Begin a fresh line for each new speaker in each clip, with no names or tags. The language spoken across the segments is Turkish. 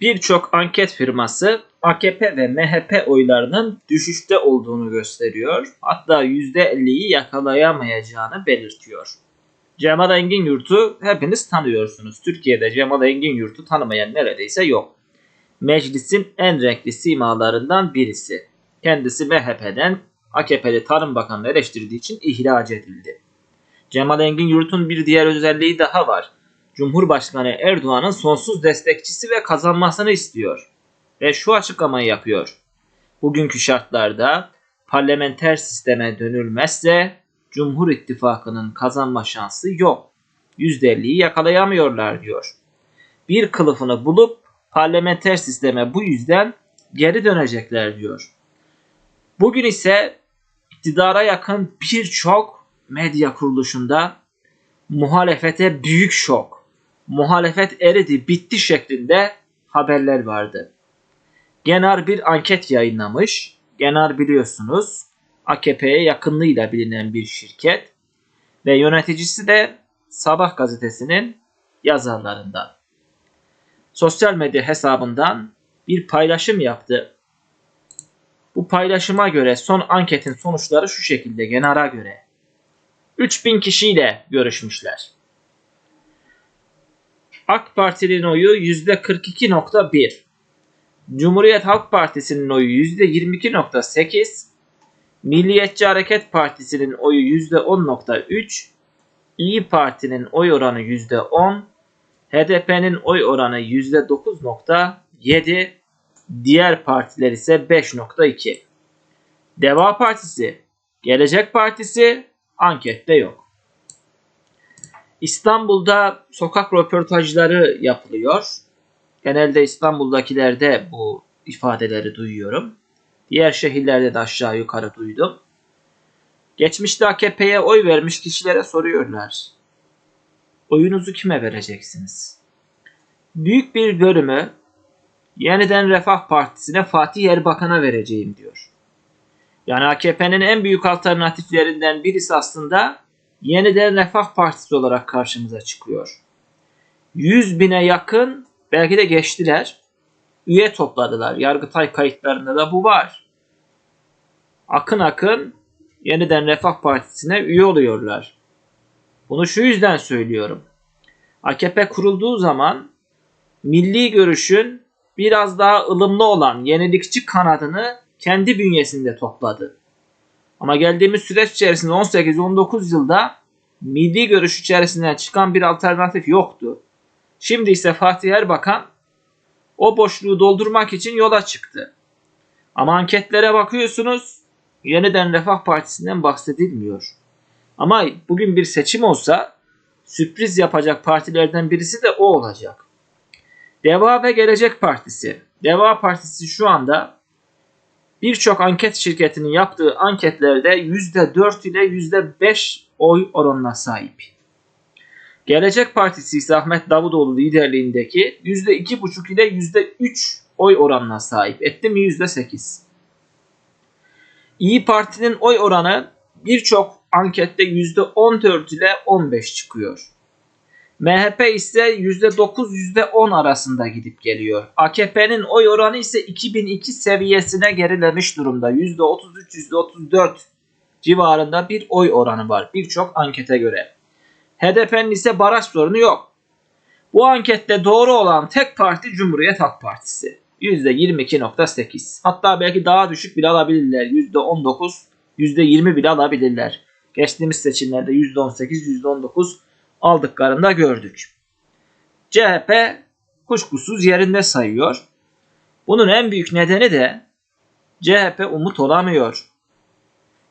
birçok anket firması AKP ve MHP oylarının düşüşte olduğunu gösteriyor. Hatta %50'yi yakalayamayacağını belirtiyor. Cemal Engin Yurt'u hepiniz tanıyorsunuz. Türkiye'de Cemal Engin Yurt'u tanımayan neredeyse yok. Meclisin en renkli simalarından birisi. Kendisi MHP'den AKP'li Tarım Bakanı eleştirdiği için ihraç edildi. Cemal Engin Yurt'un bir diğer özelliği daha var. Cumhurbaşkanı Erdoğan'ın sonsuz destekçisi ve kazanmasını istiyor. Ve şu açıklamayı yapıyor. Bugünkü şartlarda parlamenter sisteme dönülmezse Cumhur İttifakı'nın kazanma şansı yok. %50'yi yakalayamıyorlar diyor. Bir kılıfını bulup parlamenter sisteme bu yüzden geri dönecekler diyor. Bugün ise iktidara yakın birçok medya kuruluşunda muhalefete büyük şok, muhalefet eridi bitti şeklinde haberler vardı. Genar bir anket yayınlamış. Genar biliyorsunuz AKP'ye yakınlığıyla bilinen bir şirket ve yöneticisi de Sabah gazetesinin yazarlarından. Sosyal medya hesabından bir paylaşım yaptı. Bu paylaşıma göre son anketin sonuçları şu şekilde Genar'a göre. 3000 kişiyle görüşmüşler. AK Parti'nin oyu %42.1. Cumhuriyet Halk Partisi'nin oyu %22.8. Milliyetçi Hareket Partisi'nin oyu %10.3. İyi Parti'nin oy oranı %10. HDP'nin oy oranı %9.7. Diğer partiler ise 5.2. Deva Partisi, Gelecek Partisi ankette yok. İstanbul'da sokak röportajları yapılıyor. Genelde İstanbul'dakilerde bu ifadeleri duyuyorum. Diğer şehirlerde de aşağı yukarı duydum. Geçmişte AKP'ye oy vermiş kişilere soruyorlar. Oyunuzu kime vereceksiniz? Büyük bir bölümü yeniden Refah Partisi'ne Fatih Erbakan'a vereceğim diyor. Yani AKP'nin en büyük alternatiflerinden birisi aslında yeniden Refah Partisi olarak karşımıza çıkıyor. 100 bine yakın belki de geçtiler. Üye topladılar. Yargıtay kayıtlarında da bu var. Akın akın yeniden Refah Partisi'ne üye oluyorlar. Bunu şu yüzden söylüyorum. AKP kurulduğu zaman milli görüşün biraz daha ılımlı olan yenilikçi kanadını kendi bünyesinde topladı. Ama geldiğimiz süreç içerisinde 18-19 yılda milli görüş içerisinden çıkan bir alternatif yoktu. Şimdi ise Fatih Erbakan o boşluğu doldurmak için yola çıktı. Ama anketlere bakıyorsunuz yeniden Refah Partisi'nden bahsedilmiyor. Ama bugün bir seçim olsa sürpriz yapacak partilerden birisi de o olacak. Deva ve Gelecek Partisi. Deva Partisi şu anda birçok anket şirketinin yaptığı anketlerde %4 ile %5 oy oranına sahip. Gelecek Partisi ise Ahmet Davutoğlu liderliğindeki %2,5 ile %3 oy oranına sahip. Etti mi %8. İyi Parti'nin oy oranı birçok ankette %14 ile 15 çıkıyor. MHP ise %9 %10 arasında gidip geliyor. AKP'nin oy oranı ise 2002 seviyesine gerilemiş durumda. %33 %34 civarında bir oy oranı var birçok ankete göre. HDP'nin ise baraj sorunu yok. Bu ankette doğru olan tek parti Cumhuriyet Halk Partisi. %22.8. Hatta belki daha düşük bile alabilirler. %19, %20 bile alabilirler. Geçtiğimiz seçimlerde %18, %19 aldıklarında gördük. CHP kuşkusuz yerinde sayıyor. Bunun en büyük nedeni de CHP umut olamıyor.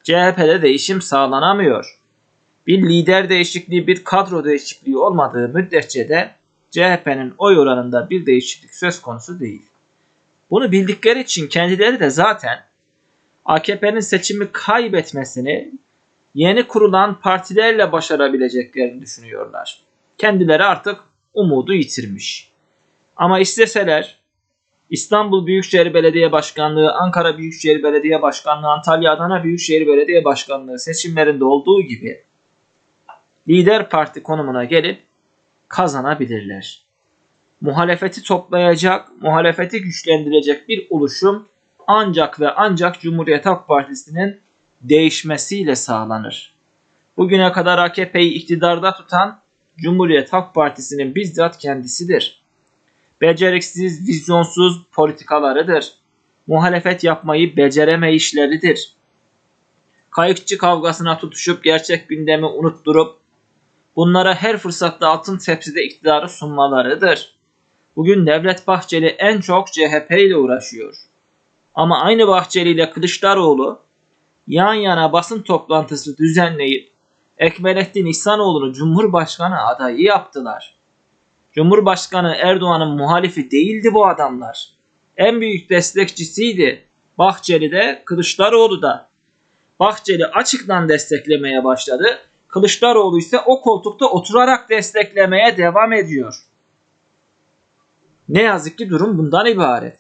CHP'de değişim sağlanamıyor. Bir lider değişikliği, bir kadro değişikliği olmadığı müddetçe de CHP'nin oy oranında bir değişiklik söz konusu değil. Bunu bildikleri için kendileri de zaten AKP'nin seçimi kaybetmesini yeni kurulan partilerle başarabileceklerini düşünüyorlar. Kendileri artık umudu yitirmiş. Ama isteseler İstanbul Büyükşehir Belediye Başkanlığı, Ankara Büyükşehir Belediye Başkanlığı, Antalya Adana Büyükşehir Belediye Başkanlığı seçimlerinde olduğu gibi lider parti konumuna gelip kazanabilirler. muhalefeti toplayacak, muhalefeti güçlendirecek bir oluşum ancak ve ancak Cumhuriyet Halk Partisi'nin değişmesiyle sağlanır. Bugüne kadar AKP'yi iktidarda tutan Cumhuriyet Halk Partisi'nin bizzat kendisidir. Beceriksiz, vizyonsuz politikalarıdır. Muhalefet yapmayı beceremeyişleridir. Kayıkçı kavgasına tutuşup gerçek gündemi unutturup bunlara her fırsatta altın tepside iktidarı sunmalarıdır. Bugün Devlet Bahçeli en çok CHP ile uğraşıyor. Ama aynı Bahçeli ile Kılıçdaroğlu yan yana basın toplantısı düzenleyip Ekmelettin İhsanoğlu'nu Cumhurbaşkanı adayı yaptılar. Cumhurbaşkanı Erdoğan'ın muhalifi değildi bu adamlar. En büyük destekçisiydi. Bahçeli de Kılıçdaroğlu da. Bahçeli açıktan desteklemeye başladı. Kılıçdaroğlu ise o koltukta oturarak desteklemeye devam ediyor. Ne yazık ki durum bundan ibaret.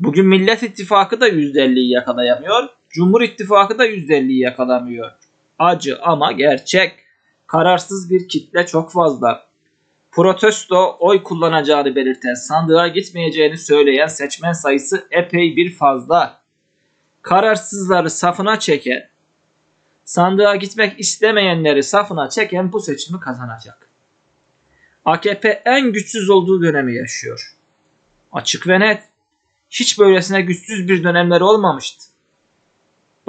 Bugün Millet İttifakı da %50'yi yakalayamıyor. Cumhur İttifakı da %50'yi yakalamıyor. Acı ama gerçek. Kararsız bir kitle çok fazla. Protesto oy kullanacağını belirten, sandığa gitmeyeceğini söyleyen seçmen sayısı epey bir fazla. Kararsızları safına çeken, sandığa gitmek istemeyenleri safına çeken bu seçimi kazanacak. AKP en güçsüz olduğu dönemi yaşıyor. Açık ve net. Hiç böylesine güçsüz bir dönemler olmamıştı.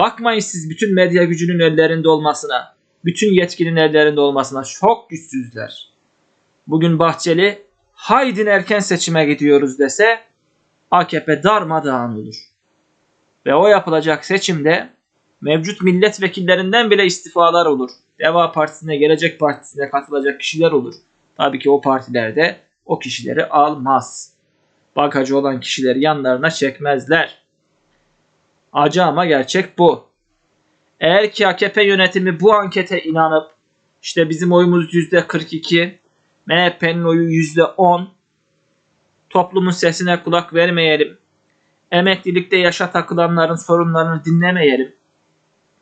Bakmayın siz bütün medya gücünün ellerinde olmasına, bütün yetkinin ellerinde olmasına çok güçsüzler. Bugün Bahçeli haydin erken seçime gidiyoruz dese AKP darmadağın olur. Ve o yapılacak seçimde mevcut milletvekillerinden bile istifalar olur. Deva Partisi'ne, Gelecek Partisi'ne katılacak kişiler olur. Tabii ki o partilerde o kişileri almaz. Bagacı olan kişileri yanlarına çekmezler. Acı ama gerçek bu. Eğer ki AKP yönetimi bu ankete inanıp işte bizim oyumuz %42, MHP'nin oyu %10, toplumun sesine kulak vermeyelim, emeklilikte yaşa takılanların sorunlarını dinlemeyelim,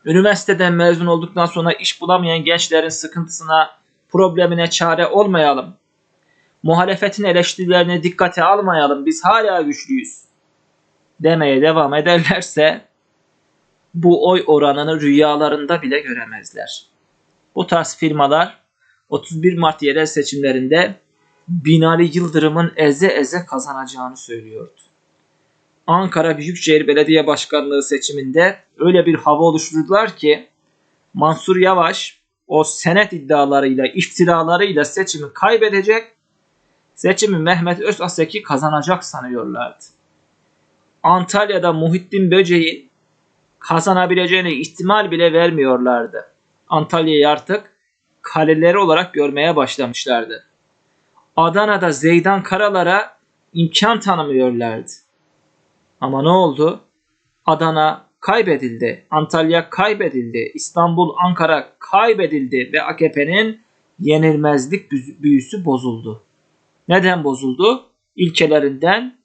üniversiteden mezun olduktan sonra iş bulamayan gençlerin sıkıntısına, problemine çare olmayalım, muhalefetin eleştirilerini dikkate almayalım, biz hala güçlüyüz demeye devam ederlerse bu oy oranını rüyalarında bile göremezler. Bu tarz firmalar 31 Mart yerel seçimlerinde Binali Yıldırım'ın eze eze kazanacağını söylüyordu. Ankara Büyükşehir Belediye Başkanlığı seçiminde öyle bir hava oluşturdular ki Mansur Yavaş o senet iddialarıyla, iftiralarıyla seçimi kaybedecek, seçimi Mehmet Özaseki kazanacak sanıyorlardı. Antalya'da Muhittin Böceğin kazanabileceğine ihtimal bile vermiyorlardı. Antalya'yı artık kaleleri olarak görmeye başlamışlardı. Adana'da Zeydan Karalar'a imkan tanımıyorlardı. Ama ne oldu? Adana kaybedildi, Antalya kaybedildi, İstanbul, Ankara kaybedildi ve AKP'nin yenilmezlik büyüsü bozuldu. Neden bozuldu? İlkelerinden,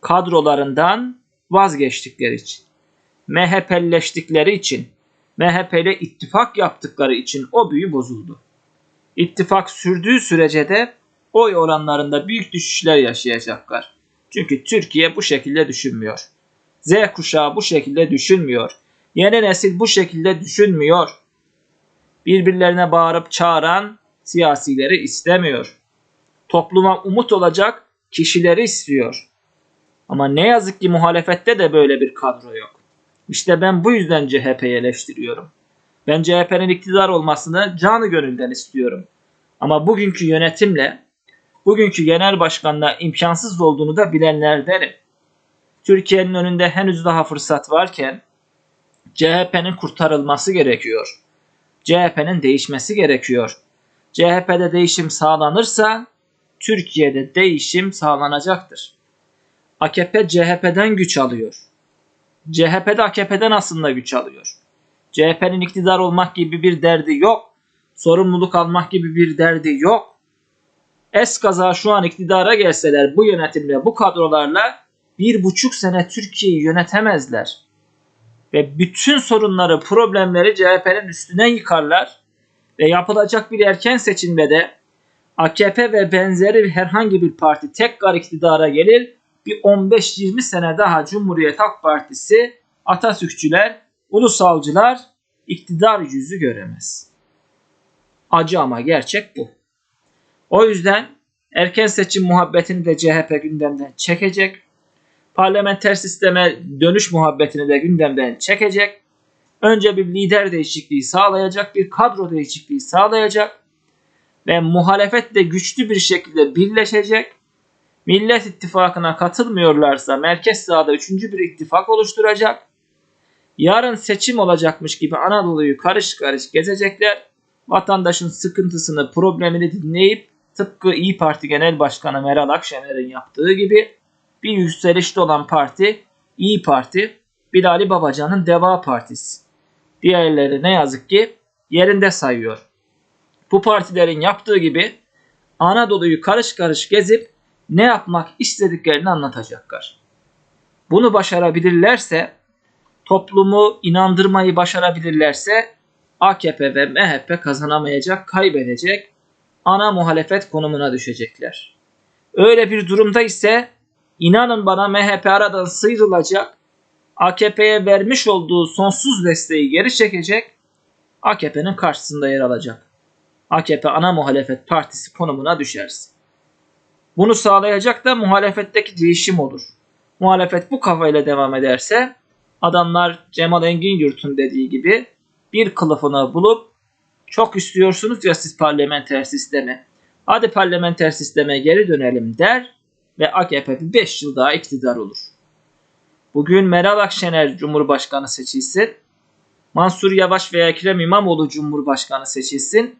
kadrolarından vazgeçtikleri için. MHP'leştikleri için, MHP ile ittifak yaptıkları için o büyü bozuldu. İttifak sürdüğü sürece de oy oranlarında büyük düşüşler yaşayacaklar. Çünkü Türkiye bu şekilde düşünmüyor. Z kuşağı bu şekilde düşünmüyor. Yeni nesil bu şekilde düşünmüyor. Birbirlerine bağırıp çağıran siyasileri istemiyor. Topluma umut olacak kişileri istiyor. Ama ne yazık ki muhalefette de böyle bir kadro yok. İşte ben bu yüzden CHP'yi eleştiriyorum. Ben CHP'nin iktidar olmasını canı gönülden istiyorum. Ama bugünkü yönetimle, bugünkü genel başkanla imkansız olduğunu da bilenlerdenim. Türkiye'nin önünde henüz daha fırsat varken CHP'nin kurtarılması gerekiyor. CHP'nin değişmesi gerekiyor. CHP'de değişim sağlanırsa Türkiye'de değişim sağlanacaktır. AKP CHP'den güç alıyor. CHP de AKP'den aslında güç alıyor. CHP'nin iktidar olmak gibi bir derdi yok. Sorumluluk almak gibi bir derdi yok. Eskaza şu an iktidara gelseler bu yönetimle, bu kadrolarla bir buçuk sene Türkiye'yi yönetemezler. Ve bütün sorunları, problemleri CHP'nin üstüne yıkarlar. Ve yapılacak bir erken seçimde de AKP ve benzeri herhangi bir parti tekrar iktidara gelir, bir 15-20 sene daha Cumhuriyet Halk Partisi, Atatürkçüler, ulusalcılar iktidar yüzü göremez. Acı ama gerçek bu. O yüzden erken seçim muhabbetini de CHP gündemden çekecek. Parlamenter sisteme dönüş muhabbetini de gündemden çekecek. Önce bir lider değişikliği sağlayacak, bir kadro değişikliği sağlayacak ve muhalefet de güçlü bir şekilde birleşecek. Millet İttifakı'na katılmıyorlarsa merkez sağda üçüncü bir ittifak oluşturacak. Yarın seçim olacakmış gibi Anadolu'yu karış karış gezecekler. Vatandaşın sıkıntısını, problemini dinleyip tıpkı İyi Parti Genel Başkanı Meral Akşener'in yaptığı gibi bir yükselişte olan parti İyi Parti, Bilali Babacan'ın Deva Partisi. Diğerleri ne yazık ki yerinde sayıyor. Bu partilerin yaptığı gibi Anadolu'yu karış karış gezip ne yapmak istediklerini anlatacaklar. Bunu başarabilirlerse, toplumu inandırmayı başarabilirlerse AKP ve MHP kazanamayacak, kaybedecek, ana muhalefet konumuna düşecekler. Öyle bir durumda ise inanın bana MHP aradan sıyrılacak, AKP'ye vermiş olduğu sonsuz desteği geri çekecek, AKP'nin karşısında yer alacak. AKP ana muhalefet partisi konumuna düşersin. Bunu sağlayacak da muhalefetteki değişim olur. Muhalefet bu kafayla devam ederse adamlar Cemal Engin Yurt'un dediği gibi bir kılıfını bulup çok istiyorsunuz ya siz parlamenter sistemi. Hadi parlamenter sisteme geri dönelim der ve AKP 5 yıl daha iktidar olur. Bugün Meral Akşener Cumhurbaşkanı seçilsin. Mansur Yavaş veya Ekrem İmamoğlu Cumhurbaşkanı seçilsin.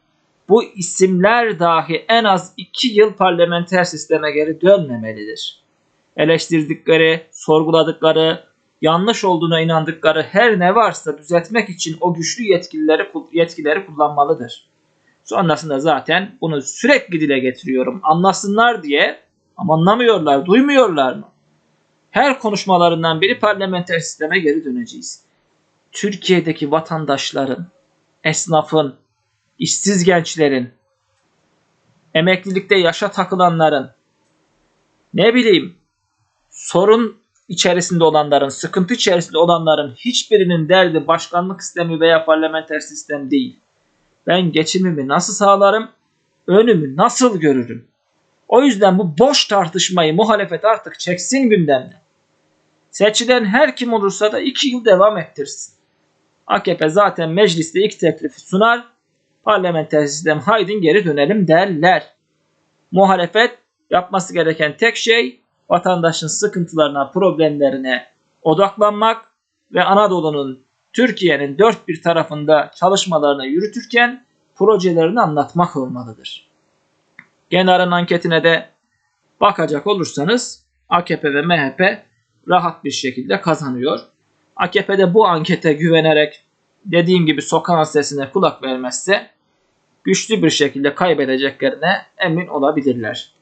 Bu isimler dahi en az 2 yıl parlamenter sisteme geri dönmemelidir. Eleştirdikleri, sorguladıkları, yanlış olduğuna inandıkları her ne varsa düzeltmek için o güçlü yetkileri, yetkileri kullanmalıdır. Sonrasında zaten bunu sürekli dile getiriyorum. Anlasınlar diye ama anlamıyorlar, duymuyorlar mı? Her konuşmalarından biri parlamenter sisteme geri döneceğiz. Türkiye'deki vatandaşların, esnafın, işsiz gençlerin, emeklilikte yaşa takılanların, ne bileyim sorun içerisinde olanların, sıkıntı içerisinde olanların hiçbirinin derdi başkanlık sistemi veya parlamenter sistem değil. Ben geçimimi nasıl sağlarım, önümü nasıl görürüm? O yüzden bu boş tartışmayı muhalefet artık çeksin gündemden. Seçilen her kim olursa da iki yıl devam ettirsin. AKP zaten mecliste ilk teklifi sunar, parlamenter sistem haydin geri dönelim derler. Muhalefet yapması gereken tek şey vatandaşın sıkıntılarına, problemlerine odaklanmak ve Anadolu'nun, Türkiye'nin dört bir tarafında çalışmalarını yürütürken projelerini anlatmak olmalıdır. Genar'ın anketine de bakacak olursanız AKP ve MHP rahat bir şekilde kazanıyor. AKP'de bu ankete güvenerek dediğim gibi sokağın sesine kulak vermezse güçlü bir şekilde kaybedeceklerine emin olabilirler.